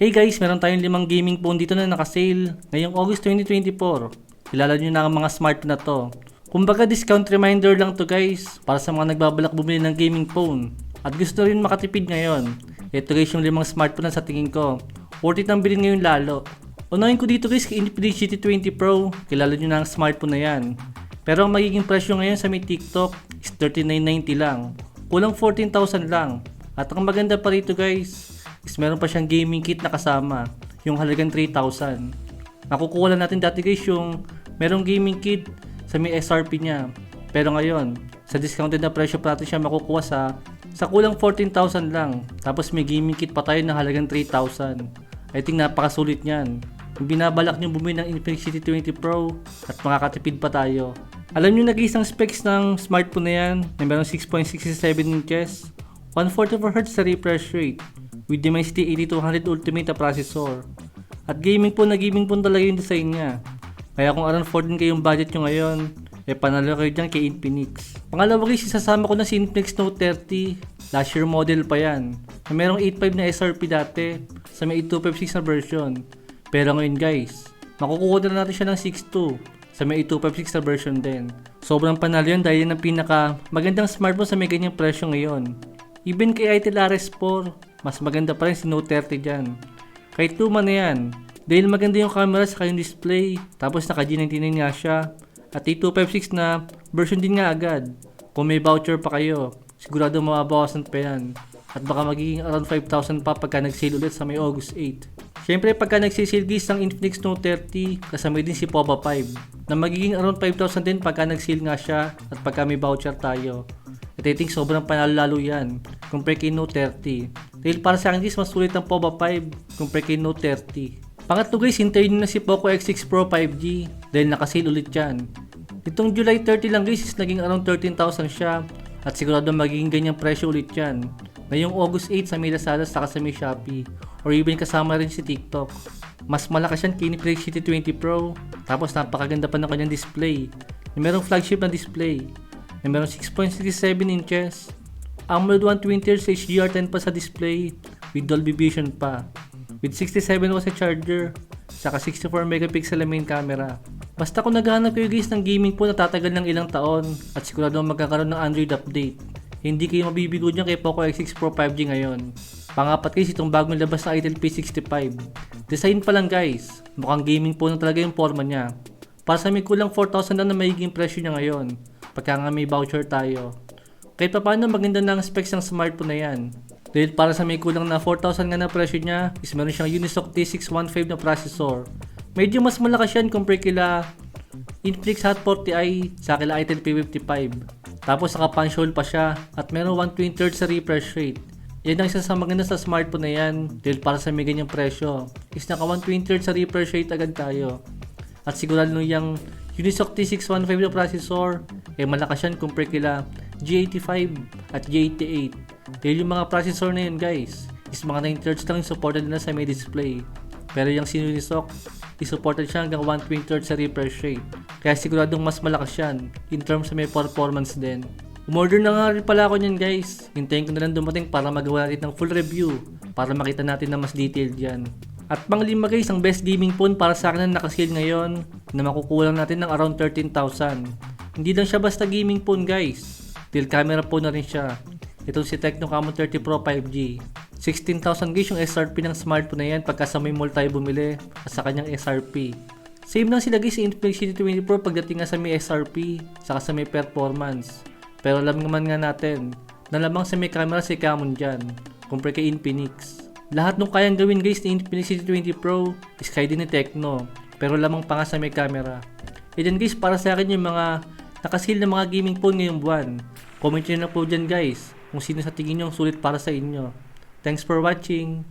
Hey guys, meron tayong limang gaming phone dito na naka-sale ngayong August 2024. Kilala nyo na ang mga smartphone na to. Kumbaga discount reminder lang to guys para sa mga nagbabalak bumili ng gaming phone. At gusto rin makatipid ngayon. Ito guys yung limang smartphone na sa tingin ko. Worth it ang bilhin ngayon lalo. Unahin ko dito guys kay Infinix GT20 Pro. Kilala nyo na ang smartphone na yan. Pero ang magiging presyo ngayon sa may TikTok is 39.90 lang. Kulang 14,000 lang. At ang maganda pa rito guys, meron pa siyang gaming kit na kasama, yung halagang 3,000. Nakukuha lang natin dati guys yung merong gaming kit sa may SRP niya. Pero ngayon, sa discounted na presyo pa natin siya makukuha sa sa kulang 14,000 lang. Tapos may gaming kit pa tayo na halagang 3,000. I think napakasulit niyan. Kung binabalak nyo bumili ng Infinix GT20 Pro at makakatipid pa tayo. Alam nyo nag-iisang specs ng smartphone na yan na meron 6.67 inches, 144Hz sa refresh rate with Dimensity 8200 Ultimate na processor. At gaming po na gaming po talaga yung design niya. Kaya kung around 14 kayong budget nyo ngayon, eh panalo kayo dyan kay Infinix. Pangalawa guys, isasama ko na si Infinix Note 30. Last year model pa yan. Na merong 8.5 na SRP dati sa may 8256 na version. Pero ngayon guys, makukuha na natin siya ng 6.2 sa may 8256 na version din. Sobrang panalo yun dahil yan ang pinaka magandang smartphone sa may ganyang presyo ngayon. Even kay Itel RS4, mas maganda pa rin si Note 30 dyan. Kahit luma na yan, dahil maganda yung camera sa yung display, tapos naka G99 nga siya, at 8256 na version din nga agad. Kung may voucher pa kayo, sigurado mababawasan pa yan. At baka magiging around 5,000 pa pagka nag-sale ulit sa may August 8. Siyempre pagka nag-sale guys ng Infinix Note 30, kasama din si POVA 5 na magiging around 5,000 din pagka nag-sale nga siya at pagka may voucher tayo. At I think sobrang panalo lalo yan compare kay Note 30. Dahil para sa akin mas sulit ang POVA 5 compare kay Note 30. Pangatlo guys, hintayin na si Poco X6 Pro 5G dahil nakasale ulit yan. Itong July 30 lang guys naging around 13,000 siya at sigurado magiging ganyang presyo ulit yan. Ngayong August 8 sa may Lazada saka sa may Shopee or even kasama rin si TikTok. Mas malakas yan kay Infinix GT20 Pro tapos napakaganda pa ng kanyang display. Yung merong flagship na display. Yung merong 6.67 inches. AMOLED 120Hz HDR10 pa sa display with Dolby Vision pa. With 67 watts na charger saka 64 megapixel main camera. Basta kung naghahanap kayo guys ng gaming po na tatagal ng ilang taon at sigurado magkakaroon ng Android update. Hindi kayo mabibigo dyan kay Poco X6 Pro 5G ngayon. Pangapat guys, itong bagong labas na Itel P65. Design pa lang guys, mukhang gaming po na talaga yung forma niya. Para sa may kulang 4,000 lang na magiging presyo niya ngayon. Pagka nga may voucher tayo. Kahit pa paano maganda na specs ng smartphone na yan. Dahil para sa may kulang na 4,000 nga na presyo niya, is meron siyang Unisoc T615 na processor. Medyo mas malakas yan compare kila Infinix Hot 40i sa kila Itel P55. Tapos naka punch hole pa siya at meron 120Hz sa refresh rate. Yan ang isa sa maganda sa smartphone na yan dahil para sa may ganyang presyo is naka 120Hz sa refresh rate agad tayo. At sigurado yung Unisoc T615 na processor eh malakas yan compare kila G85 at G88. Dahil yung mga processor na yun guys is mga 9Hz lang yung supported na sa may display. Pero yung Unisoc is-supported siya hanggang 120Hz sa refresh rate. Kaya siguradong mas malakas yan in terms sa may performance din. Umorder na nga rin pala ako niyan guys. Hintayin ko na lang dumating para magawa natin ng full review para makita natin na mas detailed yan. At panglima guys, ang best gaming phone para sa akin na nakasale ngayon na makukulang natin ng around 13,000. Hindi lang siya basta gaming phone guys. Dahil camera phone na rin siya. Itong si Tecno Camon 30 Pro 5G. 16,000 guys yung SRP ng smartphone na yan pagka sa may mall tayo bumili at sa kanyang SRP. Same lang sila guys sa Infinix GT20 Pro pagdating nga sa may SRP saka sa may performance. Pero alam naman nga natin na lamang sa may camera si Camon dyan compare kay Infinix. Lahat nung kayang gawin guys ni Infinix GT20 Pro is kaya din ni Tecno pero lamang pa nga sa may camera. E then guys para sa akin yung mga nakasil na mga gaming phone ngayong buwan. Comment nyo na po dyan guys kung sino sa tingin nyo ang sulit para sa inyo. Thanks for watching.